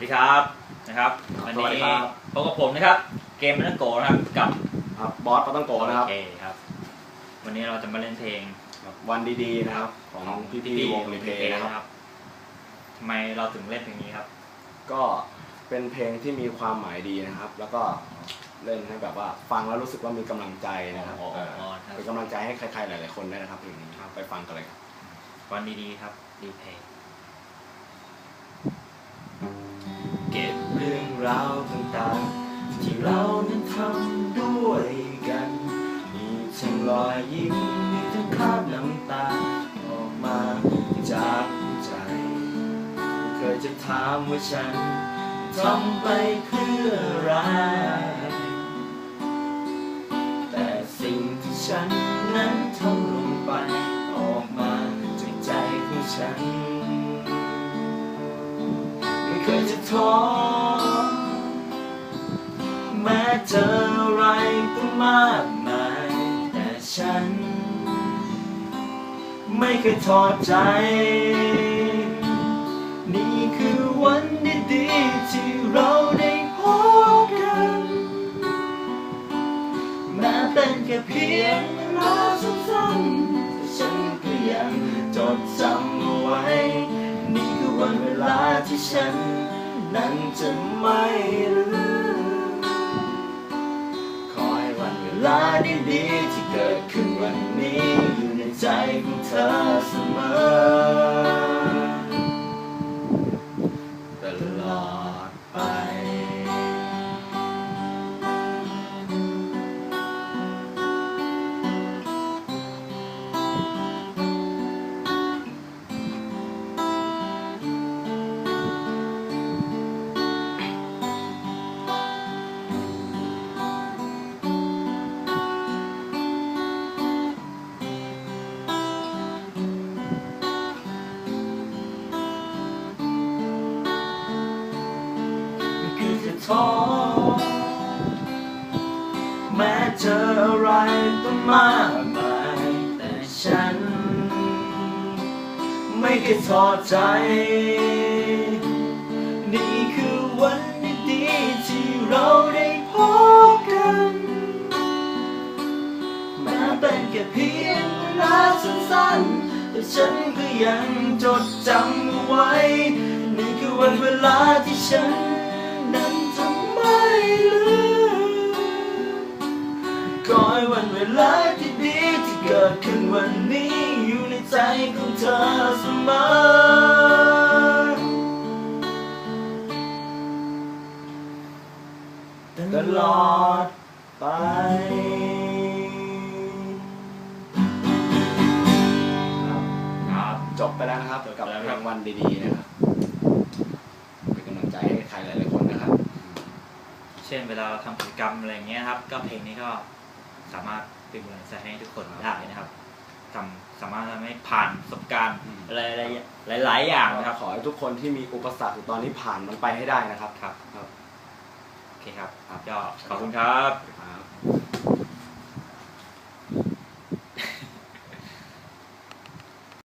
สดีครับนะครับครับวันสวัสดีนี้ครับพบกับผมนะครับ เกมมันโกนะครับกับครับบอสปาต้องโกะนะครับโอเคครับ วันนี้เราจะมาเล่นเพลงครับวันดีๆนะครับ ของพี่พี่ๆวงรีเพย์นะครับทำไมเราถึงเล่นเพลงนี้ครับ ก็เป็นเพลงที่มีความหมายดีนะครับ แล้วก็เล่นให้แบบว่าฟังแล้วรู้สึกว่ามีกำลังใจนะครับอ๋อเออครับเป็นกำลังใจให้ใครๆหลายๆคนด้วยนะครับเพลงนี้ไปฟังกันเลยครับวันดีๆครับดีเพลง ราวต่างๆ ที่เรานั้นทำด้วยกัน มีทั้งรอยยิ้มมีทั้งคราบน้ำตา ออกมาจากใจเคยจะถามว่าฉันทำไปเพื่ออะไร แต่สิ่งที่ฉันนั้นทำลงไป ออกมาจากใจของฉัน เจออะไรก็มากมาย แต่ฉัน ไม่เคยทอดใจ นี่คือวันดีๆที่เราได้พบกันแม้เป็นแค่เพียงเวลาสั้นๆแต่ฉันก็ยังจดจำเอาไว้ นี่คือวันเวลาที่ฉัน นั้นจะไม่ลืม ลาดีๆที่เกิดขึ้นวันนี้อยู่ในใจของเธอเสมอ ท้อแม้เจออะไรต้องมากมายแต่ฉัน ไม่เคยท้อใจ นี่คือวันดีๆที่เราได้พบกัน แม้เป็นแค่เพียงเวลาสั้นๆ แต่ฉันก็ยังจดจำเอาไว้ นี่คือวันเวลาที่ฉัน ดขึ้นวันนี้อยู่ในใจของเธอเสมอตลอดไปครับจบไปแล้วนะครับจบไปกับแล้วเพคลรับงวันดีๆนะครับเป็นกำลังใจให้ใครหลายๆคนนะครับ เช่นเวลาเราทำกิจกรรมอะไรอย่างเงี้ยครับ ก็เพลงนี้ก็สามารถ เป็นกำลังใจให้ทุกคนได้นะครับทำสามารถทำให้ผ่านประสบการณ์อืมอะไรๆหลาย ๆ อย่างนะครับ ขอให้ทุกคนที่มีอุปสรรคอยู่ตอนนี้ผ่านมันไปให้ได้นะครับ ครับครับโอเคครับก็ขอบคุณครับครับ